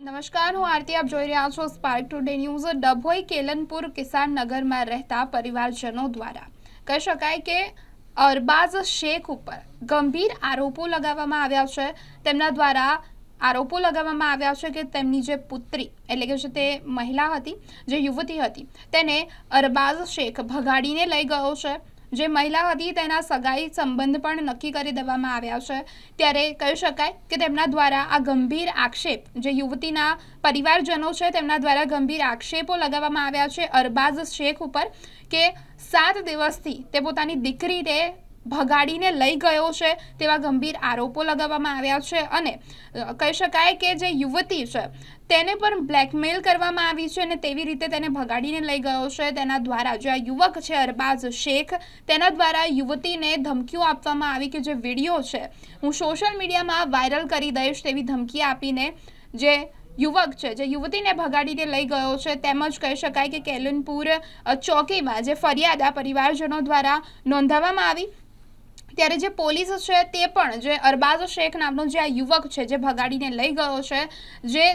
નમસ્કાર, હું આરતી, આપ જોઈ રહ્યા છો Spark Today news Dabhoi, Kelanpur Kisan નગરમાં રહેતા પરિવારજનો દ્વારા કહી શકાય કે અરબાઝ શેખ ઉપર ગંભીર આરોપો લગાવવામાં આવ્યા છે. તેમના દ્વારા આરોપો લગાવવામાં આવ્યા છે કે તેમની જે પુત્રી, એટલે કે જે તે મહિલા હતી, જે યુવતી હતી, તેને અરબાઝ શેખ ભગાડીને લઈ ગયો છે. જે મહિલા હતી તેના સગાઈ સંબંધ પણ નક્કી કરી દેવામાં આવ્યા છે. ત્યારે કહી શકાય કે તેમના દ્વારા આ ગંભીર આક્ષેપ જે યુવતીના પરિવારજનો છે તેમના દ્વારા ગંભીર આક્ષેપો લગાવવામાં આવ્યા છે. અરબાઝ શેખ ઉપર કે સાત દિવસથી તે પોતાની દીકરીને ભગાડીને લઈ ગયો છે તેવા ગંભીર આરોપો લગાવવામાં આવ્યા છે અને કહી શકાય કે જે યુવતી છે, તેને પણ બ્લેકમેલ કરવામાં આવી છે અને તેવી રીતે તેને ભગાડીને લઈ ગયો છે. તેના દ્વારા જે આ યુવક છે, અરબાઝ શેખ, તેના દ્વારા યુવતીને ધમકીઓ આપવામાં આવી કે જે વીડિયો છે, હું સોશિયલ મીડિયામાં વાયરલ કરી દઈશ તેવી ધમકી આપીને જે યુવક છે, જે યુવતીને ભગાડીને લઈ ગયો છે, તેમજ કહી શકાય કે કેલનપુર ચોકીમાં જે ફરિયાદ આ પરિવારજનો દ્વારા નોંધાવવામાં આવી ત્યારે જે પોલીસ છે તે પણ, જે અરબાઝ શેખ નામનો જે આ યુવક છે, જે ભગાડીને લઈ ગયો છે, જે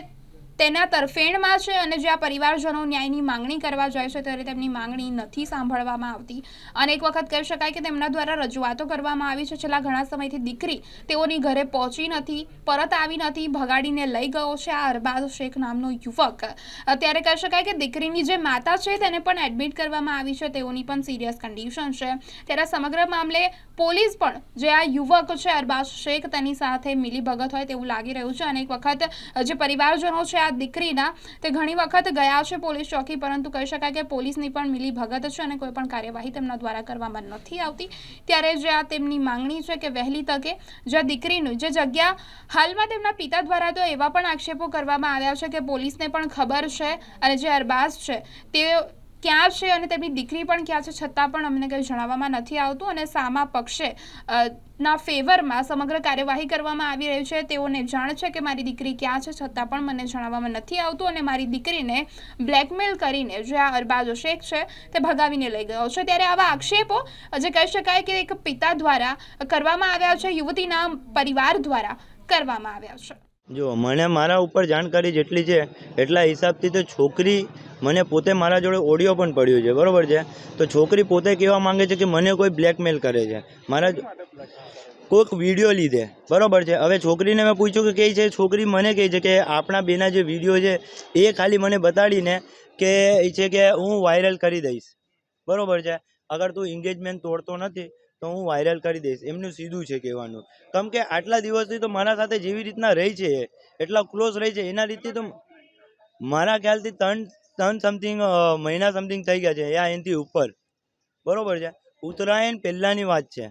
તેના તરફેણમાં છે અને જ્યાં પરિવારજનો ન્યાયની માંગણી કરવા જાય છે ત્યારે તેમની માંગણી નથી સાંભળવામાં આવતી. અને એક વખત કહી શકાય કે તેમના દ્વારા રજૂઆતો કરવામાં આવી છે. છેલ્લા ઘણા સમયથી દીકરી તેઓની ઘરે પહોંચી નથી, પરત આવી નથી, ભગાડીને લઈ ગયો છે આ અરબાઝ શેખ નામનો યુવક. અત્યારે કહી શકાય કે દીકરીની જે માતા છે તેને પણ એડમિટ કરવામાં આવી છે. તેઓની પણ સિરિયસ કન્ડિશન છે. ત્યારે સમગ્ર મામલે પોલીસ પણ જે આ યુવક છે, અરબાઝ શેખ, તેની સાથે મિલીભગત હોય તેવું લાગી રહ્યું છે. અને એક વખત જે પરિવારજનો છે આ દીકરીના તે ઘણી વખત ગયા છે પોલીસ ચોકી, પરંતુ કહી શકાય કે પોલીસની પણ મિલી ભગત છે અને કોઈ પણ કાર્યવાહી તેમના દ્વારા કરવામાં નથી આવતી. ત્યારે જે આ તેમની માંગણી છે કે વહેલી તકે જે દીકરીનું, જે જગ્યા હાલમાં તેમના પિતા દ્વારા તો એવા પણ આક્ષેપો કરવામાં આવ્યા છે કે પોલીસને પણ ખબર છે અને જે અરબાઝ છે તે ક્યાં છે અને તેમની દીકરી પણ ક્યાં છે છતાં પણ અમને કંઈ જણાવવામાં નથી આવતું અને સામા પક્ષે ના ફેવરમાં સમગ્ર કાર્યવાહી કરવામાં આવી રહી છે. તેઓને જાણ છે કે મારી દીકરી ક્યાં છે છતાં પણ મને જણાવવામાં નથી આવતું અને મારી દીકરીને બ્લેકમેલ કરીને જે આ અરબાજો શેખ છે તે ભગાવીને લઈ ગયો છે. ત્યારે આવા આક્ષેપો, જે કહી શકાય કે એક પિતા દ્વારા કરવામાં આવ્યા છે, યુવતીના પરિવાર દ્વારા કરવામાં આવ્યા છે. જો, મને મારા ઉપર જાણકારી જેટલી છે, એટલા હિસાબથી તો છોકરી મને પોતે મારા જોડે ઓડિયો પણ પડ્યો છે, બરાબર છે? તો છોકરી પોતે કહેવા માંગે છે કે મને કોઈ બ્લેકમેલ કરે છે. મારા કોઈક વીડિયો લીધે, બરાબર છે? હવે છોકરીને મેં પૂછ્યું કે કઈ છે, છોકરી મને કહે છે કે આપણા બેના જે વીડિયો છે, એ ખાલી મને બતાડીને કે, એ છે કે હું વાયરલ કરી દઈશ, બરાબર છે? અગર તું એન્ગેજમેન્ટ તોડતો નથી તો હું વાયરલ કરી દઈશ. એમનું સીધું છે કહેવાનું. કેમ કે આટલા દિવસથી તો મારા સાથે જેવી રીતના રહી છે, એટલા ક્લોઝ રહી છે, એના રીતે તો મારા ખ્યાલથી ત્રણ ત્રણ સમથિંગ મહિના સમથિંગ થઈ ગયા છે, યા એનાથી ઉપર. બરોબર છે? ઉત્તરાયણ પહેલાંની વાત છે.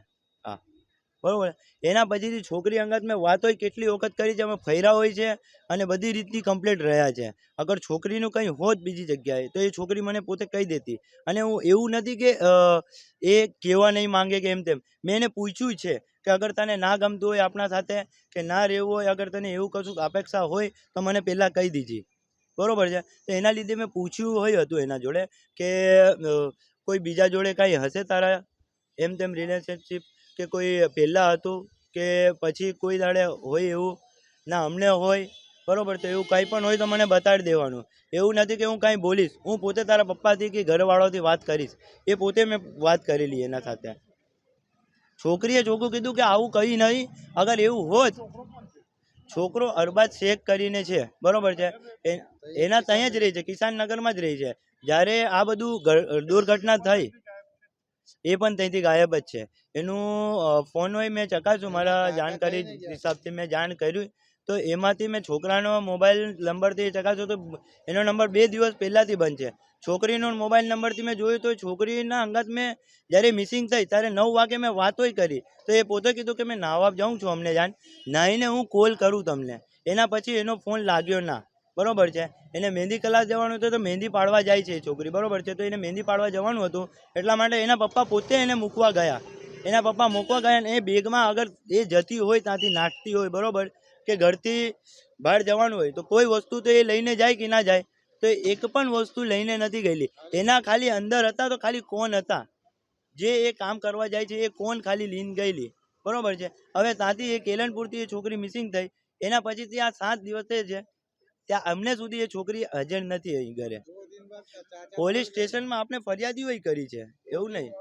બરોબર? એના પછીથી છોકરી અંગત મેં વાતોય કેટલી વખત કરી છે, અમે ફર્યા હોય છે અને બધી રીતની કમ્પ્લીટ રહ્યા છે. અગર છોકરીનું કંઈ હોત બીજી જગ્યાએ, તો એ છોકરી મને પોતે કહી દેતી. અને હું એવું નથી કે એ કહેવા નહીં માંગે કે એમ તેમ. મેં એને પૂછ્યું છે કે અગર તને ના ગમતું હોય આપણા સાથે, કે ના રહેવું હોય, અગર તને એવું કશું અપેક્ષા હોય, તો મને પહેલાં કહી દીધી બરાબર છે? તો એના લીધે મેં પૂછ્યું હોય હતું એના જોડે કે કોઈ બીજા જોડે કાંઈ હશે તારા એમ તેમ રિલેશનશીપ કે કોઈ પહેલાં હતું કે પછી કોઈ દાડે હોય એવું? ના, અમને હોય, બરાબર તો એવું કંઈ પણ હોય તો મને બતાડી દેવાનું. એવું નથી કે હું કાંઈ બોલીશ. હું પોતે તારા પપ્પાથી કે ઘરવાળાથી વાત કરીશ. એ પોતે મેં વાત કરેલી એના સાથે. છોકરીએ ચોખ્ખું કીધું કે આવું કંઈ નહીં. અગર એવું હોત, છોકરો અરબાજ શેખ કરીને છે, બરાબર છે? એના ત્યાં જ રહે છે, કિસાન નગરમાં જ રહે છે. જ્યારે આ બધું દુર્ઘટના થઈ એ પણ ત્યાંથી ગાયબ જ છે. એનું ફોન હોય મેં ચકાસ્યું મારા જાણકારી હિસાબથી મેં જાણ કર્યું. તો એમાંથી મેં છોકરાનો મોબાઈલ નંબરથી ચકાસ્યો તો એનો નંબર બે દિવસ પહેલાંથી બંધ છે. છોકરીનો મોબાઈલ નંબરથી મેં જોયું તો છોકરીના અંગત મેં જ્યારે મિસિંગ થઈ ત્યારે નવ વાગે મેં વાતોય કરી. તો એ પોતે કીધું કે મેં નાહવા જાઉં છું અમને જાણ. નાહીને હું કોલ કરું તમને. એના પછી એનો ફોન લાગ્યો ના. બરોબર છે. એને મહેંદી કલાસ જવાનું હતું તો મહેંદી પાડવા જાય છે છોકરી, બરાબર છે. તો એને મહેંદી પાડવા જવાનું હતું. એટલા માટે એના પપ્પા પોતે એને મૂકવા ગયા. એના પપ્પા મૂકવા ગયા અને એ બેગમાં અગર એ જતી હોય, ત્યાંથી નાખતી હોય, બરોબર, કે ઘરથી બહાર જવાનું હોય, તો કોઈ વસ્તુ તો એ લઈને જાય કે ના જાય? તો એક પણ વસ્તુ લઈને નથી ગયેલી. એના ખાલી અંદર હતા તો ખાલી કોણ હતા. જે એ કામ કરવા જાય છે એ કોણ ખાલી લીન ગયેલી. બરોબર છે. હવે ત્યાંથી એ કેલનપુરથી એ છોકરી મિસિંગ થઈ. એના પછીથી આ સાત દિવસે છે ત્યાં અમને સુધી એ છોકરી હાજર નથી અહીં ઘરે. પોલીસ સ્ટેશનમાં આપણે ફરિયાદીઓ કરી છે એવું નહીં.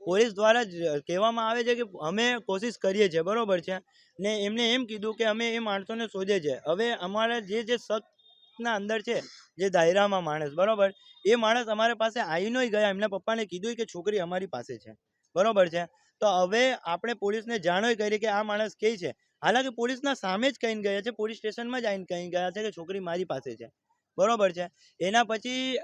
પોલીસ દ્વારા જ કહેવામાં આવે છે કે અમે કોશિશ કરીએ છીએ બરોબર છે? ને એમને એમ કીધું કે અમે એ માણસોને શોધે છે. હવે અમારા જે જે શકના અંદર છે જે દાયરામાં માણસ બરાબર? એ માણસ અમારા પાસે આવીને ગયા. એમના પપ્પાને કીધું કે છોકરી અમારી પાસે છે. બરોબર છે? તો હવે આપણે પોલીસને જાણોય કરી કે આ માણસ કે છે. હાલાકી પોલીસના સામે જ કહીને ગયા છે પોલીસ સ્ટેશનમાં જ આવીને કહી ગયા છે કે છોકરી મારી પાસે છે. બરોબર છે? એના પછી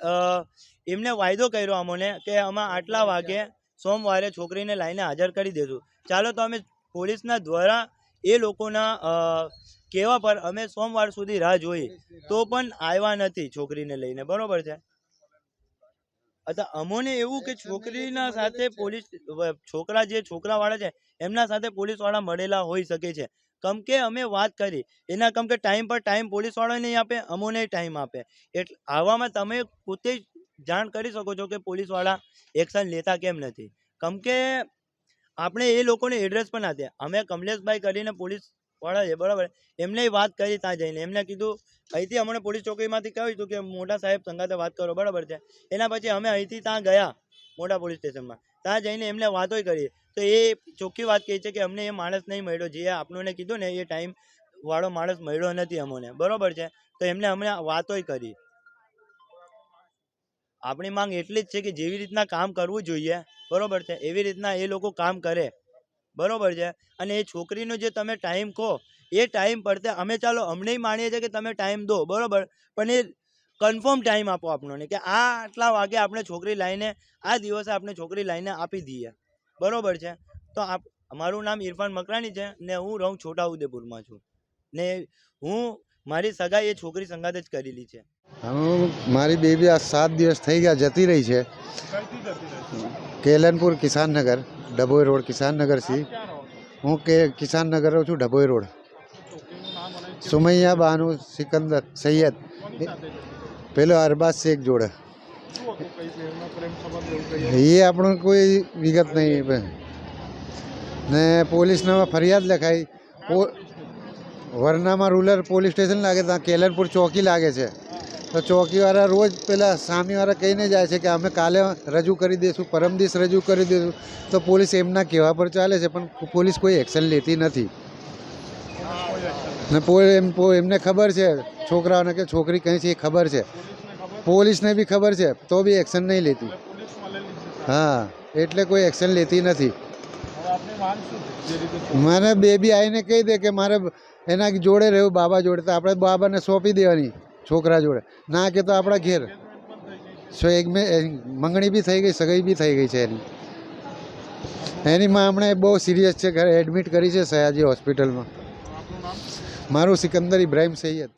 એમને વાયદો કર્યો અમોને કે આમાં આટલા વાગે સોમવારે છોકરીને લાઈને હાજર કરી દેશું ચાલો તો અમે પોલીસના દ્વારા એ લોકોના કહેવા પર અમે સોમવાર સુધી રાહ જોઈ. તો પણ આવ્યા નથી છોકરીને લઈને. બરોબર છે? અચ્છા અમોને એવું કે છોકરીના સાથે પોલીસ છોકરા જે છોકરાવાળા છે એમના સાથે પોલીસવાળા મળેલા હોઈ શકે છે. કમ કે અમે વાત કરી. એના કમ કે ટાઈમ પર ટાઈમ પોલીસવાળા નહીં આપે, અમોને ટાઈમ આપે. એટલે આવામાં તમે પોતે જાણ કરી શકો છો કે પોલીસવાળા એક્શન લેતા કેમ નથી. કમ કે આપણે એ લોકોને એડ્રેસ પણ આપ્યા. અમે કમલેશભાઈ કરીને પોલીસવાળા છે બરાબર, એમને વાત કરી ત્યાં જઈને. એમને કીધું, અહીંથી અમને પોલીસ ચોકીમાંથી કહ્યું હતું કે, મોટા સાહેબ સંગાતે વાત કરો. બરાબર છે. એના પછી અમે અહીંથી ત્યાં ગયા, મોટા પોલીસ સ્ટેશનમાં. ત્યાં જઈને એમને વાતો કરી. તો એ ચોખ્ખી વાત કહે છે કે અમને એ માણસ નહીં મળ્યો. જે આપણને કીધું ને એ ટાઈમ વાળો માણસ મળ્યો નથી અમને. બરોબર છે? તો એમને અમને વાતોય કરી. આપણી માંગ એટલી જ છે કે જેવી રીતના કામ કરવું જોઈએ, બરોબર છે? એવી રીતના એ લોકો કામ કરે. બરોબર છે? અને એ છોકરીનો જે તમે ટાઈમ કહો, એ ટાઈમ પડતે અમે ચાલો અમને માણીએ છીએ કે તમે ટાઈમ દો. બરોબર? પણ એ કન્ફર્મ ટાઈમ આપો આપણને કે આ આટલા વાગે આપણે છોકરી લાવીને આ દિવસે આપણે છોકરી લાવીને આપી દઈએ. બરોબર છે? તો આપ, મારું નામ ઇરફાન મકરાણી છે ને હું રહું છોટાઉદેપુરમાં છું. ને હું, મારી સગાઈ એ છોકરી સંગાત જ કરેલી છે. હું, મારી બેબી આ સાત દિવસ થઈ ગયા, જતી રહી છે. કેલનપુર કિસાનનગર ડભોઈ રોડ કિસાનનગરથી હું કે કિસાનનગર રહું છું ડભોઈ રોડ. સુમૈયા બાનુ સિકંદર સૈયદ. પેલો અરબાઝ શેખ જોડે. એ આપણું કોઈ વિગત નહીં ને પોલીસનામાં ફરિયાદ લખાઈ. વરનામાં રૂરલ પોલીસ સ્ટેશન લાગે ત્યાં કેલનપુર ચોકી લાગે છે. તો ચોકીવાળા રોજ પેલા સામેવાળા કહીને જાય છે કે અમે કાલે રજૂ કરી દઈશું પરમ રજૂ કરી દઈશું તો પોલીસ એમના કહેવા પર ચાલે છે, પણ પોલીસ કોઈ એક્શન લેતી નથી. ને એમને ખબર છે છોકરાઓને કે છોકરી કઈ છે એ ખબર છે. પોલીસને બી ખબર છે, તો બી એક્શન નહીં લેતી. હા, એટલે કોઈ એક્શન લેતી નથી. મને બેબી આવીને કહી દે કે મારે એના જોડે રહેવું બાબા જોડે. તો આપણે બાબાને સોંપી દેવાની, છોકરા જોડે. ના કે તો આપણા ઘેર. સો એક મેં મંગણી બી થઈ ગઈ, સગાઈ બી થઈ ગઈ છે એની. એની માં હમણાં બહુ સિરિયસ છે, ઘરે એડમિટ કરી છે સયાજી હોસ્પિટલમાં મારું સિકંદર ઇબ્રાહિમ સૈયદ.